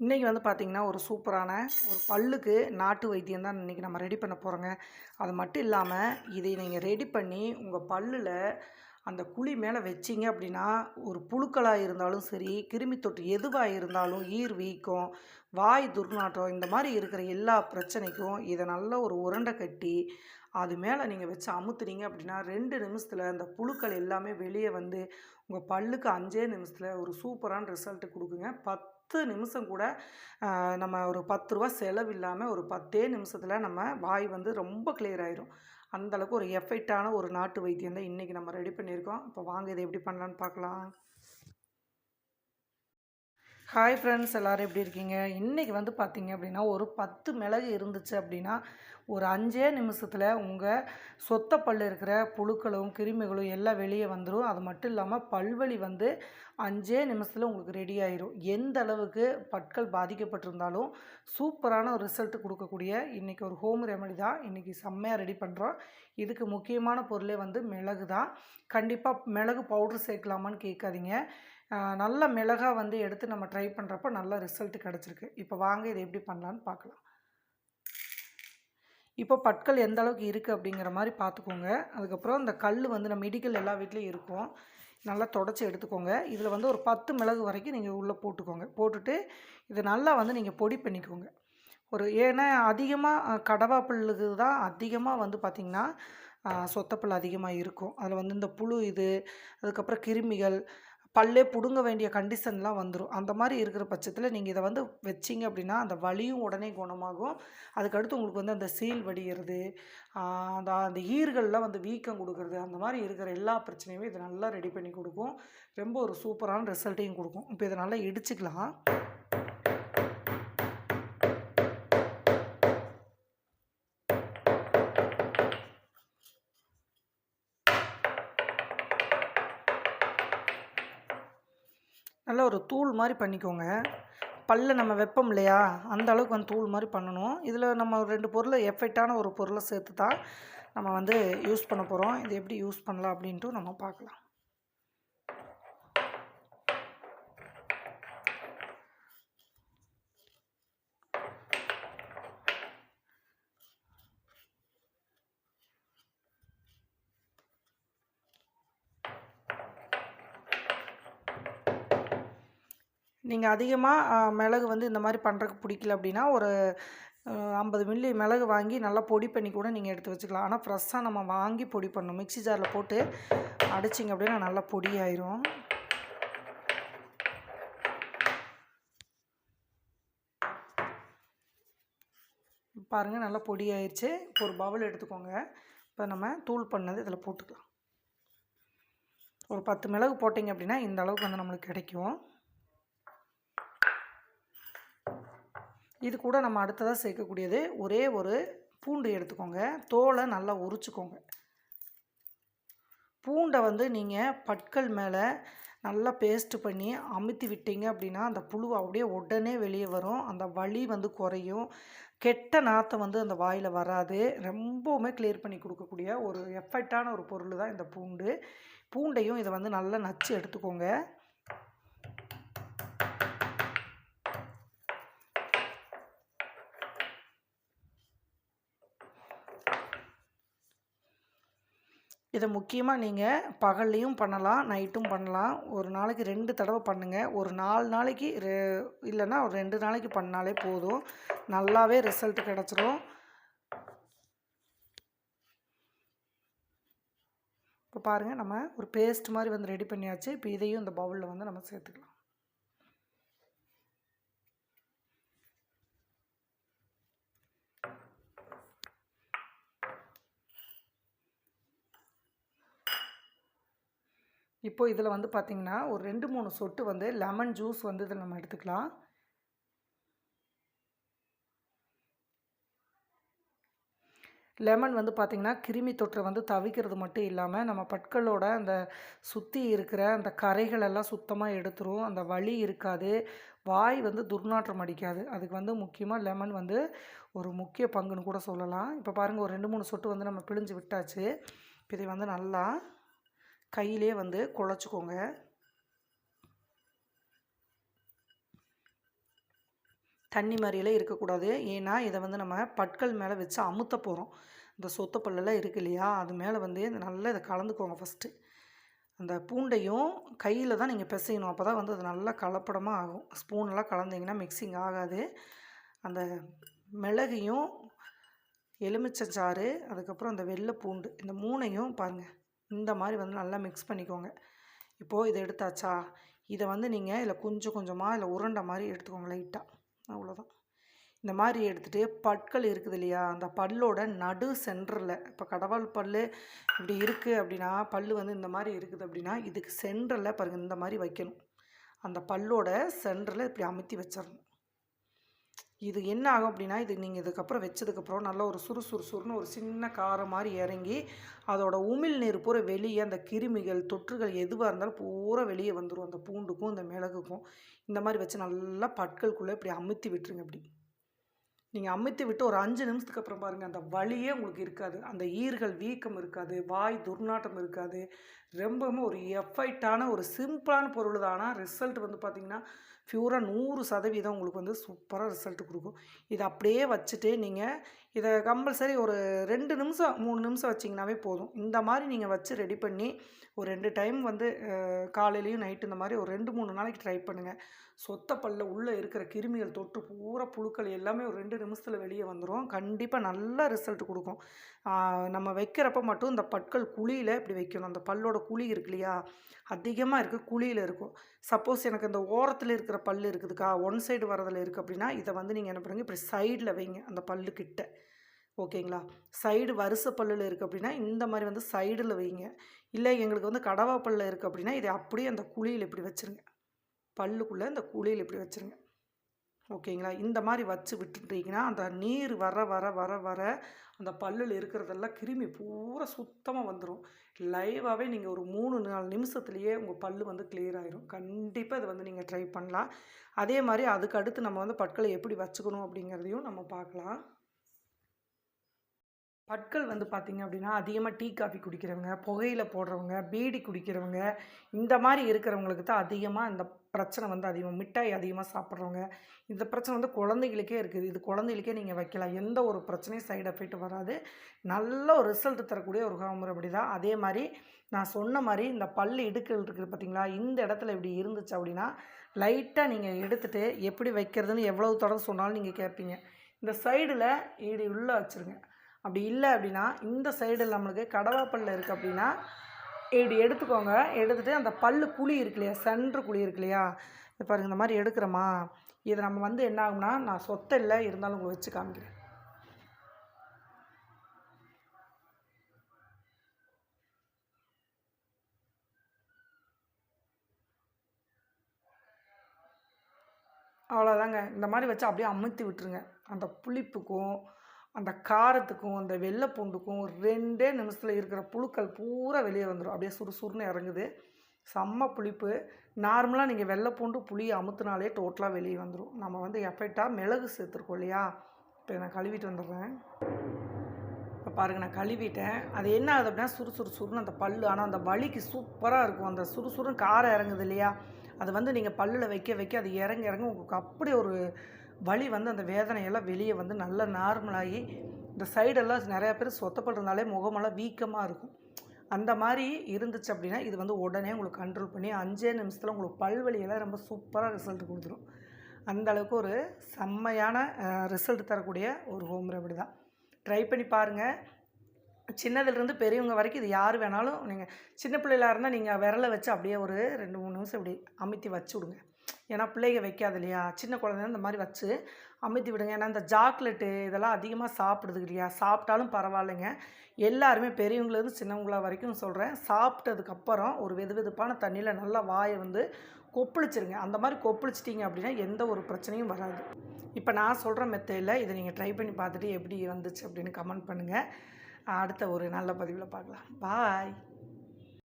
இன்றைக்கி வந்து பார்த்திங்கன்னா ஒரு சூப்பரான ஒரு பல்லுக்கு நாட்டு வைத்தியம் தான் இன்றைக்கி நம்ம ரெடி பண்ண போகிறோங்க அது மட்டும் இல்லாமல் இதை நீங்கள் ரெடி பண்ணி உங்கள் பல்லில் அந்த குழி மேலே வச்சிங்க அப்படின்னா ஒரு புழுக்களாக இருந்தாலும் சரி கிருமி தொற்று எதுவாக இருந்தாலும் ஈர் வீக்கம் வாய் துர்நாற்றம் இந்த மாதிரி இருக்கிற எல்லா பிரச்சனைக்கும் இதை நல்ல ஒரு உருண்டை கட்டி அது மேலே நீங்கள் வச்சு அமுத்துனீங்க அப்படின்னா ரெண்டு நிமிஷத்தில் அந்த புழுக்கள் எல்லாமே வெளியே வந்து உங்கள் பல்லுக்கு அஞ்சே நிமிஷத்தில் ஒரு சூப்பரான ரிசல்ட்டு கொடுக்குங்க. பத்து நிமிஷம் கூட நம்ம ஒரு பத்து ரூபா செலவு இல்லாமல் ஒரு பத்தே நிமிஷத்தில் நம்ம வாய் வந்து ரொம்ப கிளியர் ஆயிரும். அந்தளவுக்கு ஒரு எஃபெக்டான ஒரு நாட்டு வைத்தியம் தான் இன்றைக்கி நம்ம ரெடி பண்ணியிருக்கோம். இப்போ வாங்க இதை எப்படி பண்ணலான்னு பார்க்கலாம். ஹாய் ஃப்ரெண்ட்ஸ் எல்லோரும் எப்படி இருக்கீங்க? இன்றைக்கி வந்து பார்த்தீங்க அப்படின்னா ஒரு பத்து மிளகு இருந்துச்சு அப்படின்னா ஒரு அஞ்சே நிமிஷத்தில் உங்கள் சொத்த பல் இருக்கிற புழுக்களும் கிருமிகளும் எல்லாம் வெளியே வந்துடும் அது மட்டும் இல்லாமல் பல்வலி வந்து அஞ்சே நிமிஷத்தில் உங்களுக்கு ரெடி ஆயிரும். எந்த அளவுக்கு பற்கள் பாதிக்கப்பட்டிருந்தாலும் சூப்பரான ஒரு ரிசல்ட் கொடுக்கக்கூடிய இன்றைக்கி ஒரு ஹோம் ரெமெடி தான். இன்றைக்கி செம்மையாக ரெடி பண்ணுறோம் இதுக்கு முக்கியமான பொருளே வந்து மிளகு தான். கண்டிப்பாக மிளகு பவுட்ரு சேர்க்கலாமான்னு கேட்காதீங்க. நல்ல மிளகாக வந்து எடுத்து நம்ம ட்ரை பண்ணுறப்ப நல்ல ரிசல்ட் கிடச்சிருக்கு. இப்போ வாங்க இதை எப்படி பண்ணலான்னு பார்க்கலாம். இப்போ பற்கள் எந்த அளவுக்கு இருக்குது அப்படிங்கிற மாதிரி பார்த்துக்கோங்க. அதுக்கப்புறம் இந்த கல் வந்து நம்ம இடிக்கல் எல்லா வீட்லேயும் இருக்கும். நல்லா தொடச்சி எடுத்துக்கோங்க. இதில் வந்து ஒரு பத்து மிளகு வரைக்கும் நீங்கள் உள்ளே போட்டுக்கோங்க. போட்டுட்டு இதை நல்லா வந்து நீங்கள் பொடி பண்ணிக்கோங்க. ஒரு ஏன்னா அதிகமாக கடவா புல்லுக்கு தான் அதிகமாக வந்து பார்த்திங்கன்னா சொத்தப்புல் அதிகமாக இருக்கும். அதில் வந்து இந்த புழு இது அதுக்கப்புறம் கிருமிகள் பல்லே பிடுங்க வேண்டிய கண்டிஷன்லாம் வந்துடும் அந்த மாதிரி இருக்கிற பட்சத்தில் நீங்கள் இதை வந்து வச்சிங்க அப்படின்னா அந்த வலியும் உடனே குணமாகும். அதுக்கடுத்து உங்களுக்கு வந்து அந்த சீல் வடிகிறது அந்த அந்த ஈர்கள்லாம் வந்து வீக்கம் கொடுக்குறது அந்த மாதிரி இருக்கிற எல்லா பிரச்சனையுமே இது நல்லா ரெடி பண்ணி கொடுக்கும். ரொம்ப ஒரு சூப்பரான ரிசல்ட்டையும் கொடுக்கும். இப்போ இதை நல்லா இடிச்சுக்கலாம். நல்லா ஒரு தூள் மாதிரி பண்ணிக்கோங்க. பல்ல நம்ம வெப்பம் இல்லையா? அந்த அளவுக்கு வந்து தூள் மாதிரி பண்ணணும். இதில் நம்ம ரெண்டு பொருளை எஃபெக்டான ஒரு பொருளை சேர்த்து தான் நம்ம வந்து யூஸ் பண்ண போகிறோம் இது எப்படி யூஸ் பண்ணலாம் அப்படின்ட்டு நம்ம பார்க்கலாம். நீங்கள் அதிகமாக மிளகு வந்து இந்த மாதிரி பண்ணுறதுக்கு பிடிக்கல அப்படின்னா ஒரு ஐம்பது மில்லி மிளகு வாங்கி நல்லா பொடி பண்ணி கூட நீங்கள் எடுத்து வச்சுக்கலாம். ஆனால் ஃப்ரெஷ்ஷாக நம்ம வாங்கி பொடி பண்ணணும். மிக்ஸி ஜாரில் போட்டு அடிச்சிங்க அப்படின்னா நல்லா பொடி ஆயிரும். பாருங்கள் நல்லா பொடி ஆயிடுச்சு இப்போ ஒரு பவுல் எடுத்துக்கோங்க. இப்போ நம்ம தூள் பண்ணது இதில் போட்டுக்கலாம். ஒரு பத்து மிளகு போட்டிங்க அப்படின்னா இந்த அளவுக்கு வந்து நம்மளுக்கு கிடைக்கும். இது கூட நம்ம அடுத்ததாக சேர்க்கக்கூடியது ஒரே ஒரு பூண்டு எடுத்துக்கோங்க. தோலை நல்லா உரிச்சுக்கோங்க. பூண்டை வந்து நீங்கள் பற்கள் மேலே நல்லா பேஸ்ட் பண்ணி அமுத்தி விட்டீங்க அப்படின்னா அந்த புழு அப்படியே உடனே வெளியே வரும். அந்த வலி வந்து குறையும். கெட்ட நாற்றம் வந்து அந்த வாயில் வராது. ரொம்பவுமே கிளியர் பண்ணி கொடுக்கக்கூடிய ஒரு எஃபெக்டான ஒரு பொருள் தான் இந்த பூண்டு. பூண்டையும் இதை வந்து நல்லா நச்சு எடுத்துக்கோங்க. இதை முக்கியமாக நீங்கள் பகல்லையும் பண்ணலாம் நைட்டும் பண்ணலாம். ஒரு நாளைக்கு ரெண்டு தடவை பண்ணுங்கள் ஒரு நாலு நாளைக்கு ரெ இல்லைன்னா ஒரு ரெண்டு நாளைக்கு பண்ணாலே போதும். நல்லாவே ரிசல்ட் கிடச்சிரும். இப்போ பாருங்கள் நம்ம ஒரு பேஸ்ட் மாதிரி வந்து ரெடி பண்ணியாச்சு. இப்போ இதையும் இந்த பவுலில் வந்து நம்ம சேர்த்துக்கலாம். இப்போ இதில் வந்து பார்த்திங்கன்னா ஒரு ரெண்டு மூணு சொட்டு வந்து லெமன் ஜூஸ் வந்து இதில் நம்ம எடுத்துக்கலாம். லெமன் வந்து பார்த்திங்கன்னா கிருமி தொற்றை வந்து தவிக்கிறது மட்டும் இல்லாமல் நம்ம பற்களோட அந்த சுற்றி இருக்கிற அந்த கரைகளெல்லாம் சுத்தமாக எடுத்துரும். அந்த வலி இருக்காது. வாய் வந்து துர்நாற்றம் அடிக்காது. அதுக்கு வந்து முக்கியமாக லெமன் வந்து ஒரு முக்கிய பங்குன்னு கூட சொல்லலாம். இப்போ பாருங்கள் ஒரு ரெண்டு மூணு சொட்டு வந்து நம்ம பிழிஞ்சு விட்டாச்சு. இப்போ இதை வந்து நல்லா கையிலே வந்து குழச்சிக்கோங்க. தண்ணி மாதிரியெல்லாம் இருக்கக்கூடாது. ஏன்னா இதை வந்து நம்ம பட்கள் மேலே வச்சு அமுத்த போகிறோம் இந்த சொத்த பல்லெல்லாம் இருக்கு இல்லையா? அது மேலே வந்து நல்லா இதை கலந்துக்கோங்க ஃபஸ்ட்டு அந்த பூண்டையும் கையில் தான் நீங்கள் பிசையணும். அப்போ தான் வந்து அது நல்லா கலப்படமாக ஆகும். ஸ்பூனெல்லாம் கலந்தீங்கன்னா மிக்சிங் ஆகாது. அந்த மிளகையும் எலுமிச்சஞ்சாறு அதுக்கப்புறம் அந்த வெள்ளை பூண்டு இந்த மூணையும் பாருங்கள் இந்த மாதிரி வந்து நல்லா மிக்ஸ் பண்ணிக்கோங்க. இப்போது இதை எடுத்தாச்சா? இதை வந்து நீங்கள் இதில் கொஞ்சம் கொஞ்சமாக இல்லை உருண்டை மாதிரி எடுத்துக்கோங்க லைட்டாக அவ்வளோதான் இந்த மாதிரி எடுத்துகிட்டு பற்கள் இருக்குது இல்லையா? அந்த பல்லோட நடு சென்டரில் இப்போ கடவாள் பல் இப்படி இருக்குது அப்படின்னா பல் வந்து இந்த மாதிரி இருக்குது அப்படின்னா இதுக்கு சென்டரில் பாருங்கள் இந்த மாதிரி வைக்கணும். அந்த பல்லோட சென்டரில் இப்படி அமுத்தி வச்சிடணும். இது என்ன ஆகும் அப்படின்னா இது நீங்கள் இதுக்கப்புறம் வச்சதுக்கப்புறம் நல்லா ஒரு சுறுசுறுசுறுன்னு ஒரு சின்ன காரம் மாதிரி இறங்கி அதோட உமிழ் நீர் பூரா வெளியே அந்த கிருமிகள் தொற்றுகள் எதுவாக இருந்தாலும் பூரா வெளியே வந்துடும் அந்த பூண்டுக்கும் இந்த மிளகுக்கும். இந்த மாதிரி வச்சு நல்லா பட்களுக்குள்ளே இப்படி அமுத்தி விட்டுருங்க இப்படி. நீங்கள் அமுத்தி விட்டு ஒரு அஞ்சு நிமிஷத்துக்கு அப்புறம் பாருங்கள் அந்த வலியே உங்களுக்கு இருக்காது. அந்த ஈர்கள் வீக்கம் இருக்காது வாய் துர்நாட்டம் இருக்காது. ரொம்பவும் ஒரு எஃபைட்டான ஒரு சிம்பிளான பொருள் தான். ஆனால் ரிசல்ட் வந்து பார்த்திங்கன்னா ப்யூராக நூறு சதவீதம் உங்களுக்கு வந்து சூப்பராக ரிசல்ட் கொடுக்கும். இதை அப்படியே வச்சுட்டு நீங்கள் இதை கம்பல்சரி ஒரு ரெண்டு நிமிஷம் மூணு நிமிஷம் வச்சிங்கனாவே போதும். இந்த மாதிரி நீங்கள் வச்சு ரெடி பண்ணி ஒரு ரெண்டு டைம் வந்து காலையிலையும் நைட்டு இந்த மாதிரி ஒரு ரெண்டு மூணு நாளைக்கு ட்ரை பண்ணுங்கள் சொத்த பல்ல உள்ளே இருக்கிற கிருமிகள் தொற்று பூரா புழுக்கள் எல்லாமே ஒரு ரெண்டு நிமிஷத்தில் வெளியே வந்துடும் கண்டிப்பாக நல்ல ரிசல்ட் கொடுக்கும். நம்ம வைக்கிறப்ப மட்டும் இந்த பற்கள் குழியில் இப்படி வைக்கணும். அந்த பல்லோட குழி இருக்கு இல்லையா? அதிகமாக இருக்குது குழியில் இருக்கும். சப்போஸ் எனக்கு இந்த ஓரத்தில் இருக்கிற பல் இருக்குதுக்கா ஒன் சைடு வரதில் இருக்குது அப்படின்னா இதை வந்து நீங்கள் என்ன பண்ணுங்கள் இப்படி சைடில் வைங்க அந்த பல்லு கிட்ட. ஓகேங்களா? சைடு வரிசை பல்லில் இருக்குது அப்படின்னா இந்த மாதிரி வந்து சைடில் வைங்க. இல்லை எங்களுக்கு வந்து கடவா பல்ல இருக்குது அப்படின்னா இதை அப்படியே அந்த குழியில் இப்படி வச்சுருங்க. பல்லுக்குள்ளே இந்த குழியில் இப்படி வச்சுருங்க. ஓகேங்களா? இந்த மாதிரி வச்சு விட்டுட்டீங்கன்னா அந்த நீர் வர வர வர வர அந்த பல்லில் இருக்கிறதெல்லாம் கிருமி பூரா சுத்தமாக வந்துடும் லைவாகவே நீங்கள் ஒரு மூணு நாலு நிமிஷத்துலேயே உங்கள் பல்லு வந்து கிளியர் ஆகிரும் கண்டிப்பாக இதை வந்து நீங்கள் ட்ரை பண்ணலாம். அதே மாதிரி அதுக்கு அடுத்து நம்ம வந்து பற்களை எப்படி வச்சுக்கணும் அப்படிங்கிறதையும் நம்ம பார்க்கலாம். பற்கள் வந்து பார்த்திங்க அப்படின்னா அதிகமாக டீ காஃபி குடிக்கிறவங்க புகையில் போடுறவங்க பீடி குடிக்கிறவங்க இந்த மாதிரி இருக்கிறவங்களுக்கு தான் அதிகமாக இந்த பிரச்சனை வந்து அதிகமாக மிட்டாய் அதிகமாக சாப்பிட்றவங்க இந்த பிரச்சனை வந்து குழந்தைகளுக்கே இருக்குது. இது குழந்தைகளுக்கே நீங்கள் வைக்கலாம். எந்த ஒரு பிரச்சனையும் சைடு எஃபெக்ட் வராது. நல்ல ஒரு ரிசல்ட் தரக்கூடிய ஒரு ஹோம் ரெமடி தான் அதே மாதிரி நான் சொன்ன மாதிரி இந்த பல் இடுக்கல் இருக்குது பார்த்தீங்களா இந்த இடத்துல இப்படி இருந்துச்சு அப்படின்னா லைட்டாக நீங்கள் எடுத்துகிட்டு எப்படி வைக்கிறதுன்னு எவ்வளவு தொடர்ந்து சொன்னாலும் நீங்கள் கேட்பீங்க. இந்த சைடில் இடி உள்ளே வச்சுருங்க. அப்படி இல்லை அப்படின்னா இந்த சைடில் நம்மளுக்கு கடவாப்பல்ல இருக்குது அப்படின்னா இப்படி எடுத்துக்கோங்க. எடுத்துகிட்டு அந்த பல்லு குழி இருக்கு இல்லையா சென்ட்ரு குழி இருக்கு இல்லையா பாருங்க இந்த மாதிரி எடுக்கிறோமா இதை நம்ம வந்து என்ன ஆகும்னா நான் சொத்தை இல்லை இருந்தாலும் உங்களை வச்சு காமிக்கிறேன். அவ்வளோதாங்க இந்த மாதிரி வச்சு அப்படியே அமுத்தி விட்டுருங்க. அந்த புளிப்புக்கும் அந்த காரத்துக்கும் அந்த வெள்ளை பூண்டுக்கும் ரெண்டே நிமிஷத்தில் இருக்கிற புழுக்கள் பூரா வெளியே வந்துடும் அப்படியே சுறுசுறுன்னு இறங்குது. செம்ம புளிப்பு. நார்மலாக நீங்கள் வெள்ளை பூண்டு புளியை அமுத்துனாலே டோட்டலாக வெளியே வந்துடும் நம்ம வந்து எஃபெக்டாக மிளகு சேர்த்துருக்கோம் இல்லையா? இப்போ நான் கழுவிட்டு வந்துடுறேன். இப்போ பாருங்கள் நான் கழுவிட்டேன். அது என்ன ஆகுது அப்படின்னா சுறுசுறு சுறுன்னு அந்த பல்லு ஆனால் அந்த வலிக்கு சூப்பராக இருக்கும். அந்த சுறுசுறுன்னு காரம் இறங்குது இல்லையா? அது வந்து நீங்கள் பல்லில் வைக்க வைக்க அது இறங்க இறங்க உங்களுக்கு அப்படி ஒரு வலி வந்து அந்த வேதனையெல்லாம் வெளியே வந்து நல்லா நார்மலாகி இந்த சைடெல்லாம் நிறையா பேர் சொத்தப்படுறதுனாலே முகமெல்லாம் வீக்கமாக இருக்கும். அந்த மாதிரி இருந்துச்சு அப்படின்னா இது வந்து உடனே உங்களுக்கு கண்ட்ரோல் பண்ணி அஞ்சே நிமிஷத்தில் உங்களுக்கு பல்வலியெல்லாம் ரொம்ப சூப்பராக ரிசல்ட் கொடுத்துரும். அந்தளவுக்கு ஒரு செம்மையான ரிசல்ட் தரக்கூடிய ஒரு ஹோம் ரெமடி தான். ட்ரை பண்ணி பாருங்கள் சின்னதுலேருந்து பெரியவங்க வரைக்கும் இது யார் வேணாலும் நீங்கள் சின்ன பிள்ளைகளாக இருந்தால் நீங்கள் விரலை வச்சு அப்படியே ஒரு ரெண்டு மூணு நிமிஷம் இப்படி அமைத்து வச்சு விடுங்க. ஏன்னா பிள்ளைங்க வைக்காது இல்லையா? சின்ன குழந்தைங்க இந்த மாதிரி வச்சு அமுத்தி விடுங்க. ஏன்னா இந்த சாக்லேட்டு இதெல்லாம் அதிகமாக சாப்பிடுது இல்லையா? சாப்பிட்டாலும் பரவாயில்லைங்க. எல்லாருமே பெரியவங்களேருந்து சின்னவங்களா வரைக்கும் சொல்கிறேன் சாப்பிட்டதுக்கப்புறம் ஒரு வெது வெதுப்பான தண்ணியில் நல்லா வாயை வந்து கொப்பளிச்சிருங்க. அந்த மாதிரி கொப்பளிச்சிட்டிங்க அப்படின்னா எந்த ஒரு பிரச்சனையும் வராது. இப்போ நான் சொல்கிற மெத்தையில் இதை நீங்கள் ட்ரை பண்ணி பார்த்துட்டு எப்படி வந்துச்சு அப்படின்னு கமெண்ட் பண்ணுங்கள் அடுத்த ஒரு நல்ல பதிவில் பார்க்கலாம். பாய்